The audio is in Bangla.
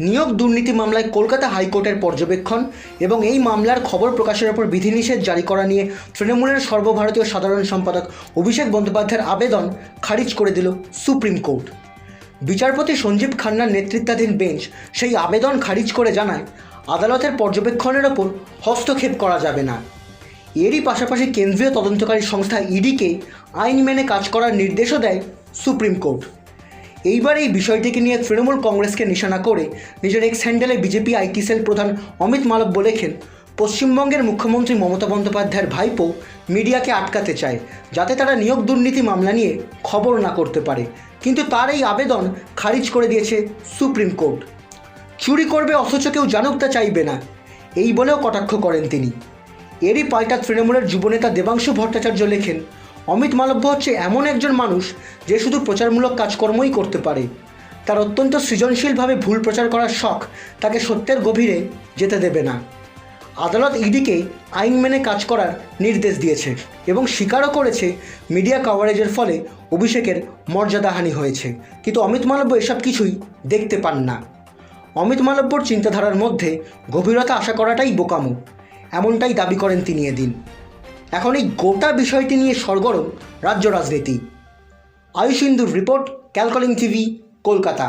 নিয়োগ দুর্নীতি মামলায় কলকাতা হাইকোর্টের পর্যবেক্ষণ এবং এই মামলার খবর প্রকাশের ওপর বিধিনিষেধ জারি করা নিয়ে তৃণমূলের সর্বভারতীয় সাধারণ সম্পাদক অভিষেক বন্দ্যোপাধ্যায়ের আবেদন খারিজ করে দিল সুপ্রিম কোর্ট। বিচারপতি সঞ্জীব খান্নার নেতৃত্বাধীন বেঞ্চ সেই আবেদন খারিজ করে জানায়, আদালতের পর্যবেক্ষণের ওপর হস্তক্ষেপ করা যাবে না। এরই পাশাপাশি কেন্দ্রীয় তদন্তকারী সংস্থা ইডিকে আইন মেনে কাজ করার নির্দেশও দেয় সুপ্রিম কোর্ট। এইবার এই বিষয়টিকে নিয়ে তৃণমূল কংগ্রেসকে নিশানা করে নিজের এক্স হ্যান্ডেলে বিজেপি আইটি সেল প্রধান অমিত মালব বলেছেন, পশ্চিমবঙ্গের মুখ্যমন্ত্রী মমতা বন্দ্যোপাধ্যায়ের ভাইপো মিডিয়াকে আটকাতে চায়, যাতে তারা নিয়োগ দুর্নীতি মামলা নিয়ে খবর না করতে পারে। কিন্তু তার এই আবেদন খারিজ করে দিয়েছে সুপ্রিম কোর্ট। চুরি করবে অথচ কেউ জানুক তা চাইবে না, এই বলেও কটাক্ষ করেন তিনি। এরই পাল্টা তৃণমূলের যুবনেতা দেবাংশু ভট্টাচার্য লেখেন অমিত মালব্য হচ্ছে এমন একজন মানুষ যে শুধু প্রচারমূলক কাজকর্মই করতে পারে। তার অত্যন্ত সৃজনশীলভাবে ভুল প্রচার করার শখ তাকে সত্যের গভীরে যেতে দেবে না। আদালত ইডিকে আইন মেনে কাজ করার নির্দেশ দিয়েছে এবং স্বীকারও করেছে মিডিয়া কভারেজের ফলে অভিষেকের মর্যাদাহানি হয়েছে। কিন্তু অমিত মালব্য এসব কিছুই দেখতে পান না। অমিত মালব্যর চিন্তাধারার মধ্যে গভীরতা আশা করাটাই বোকামো। এমনটাই দাবি করেন তিনি এদিন। এখন এই গোটা বিষয়টি নিয়ে সরগরম রাজ্য রাজনীতি। আয়ুষ ইন্দুর রিপোর্ট ক্যালকলিং টিভি কলকাতা।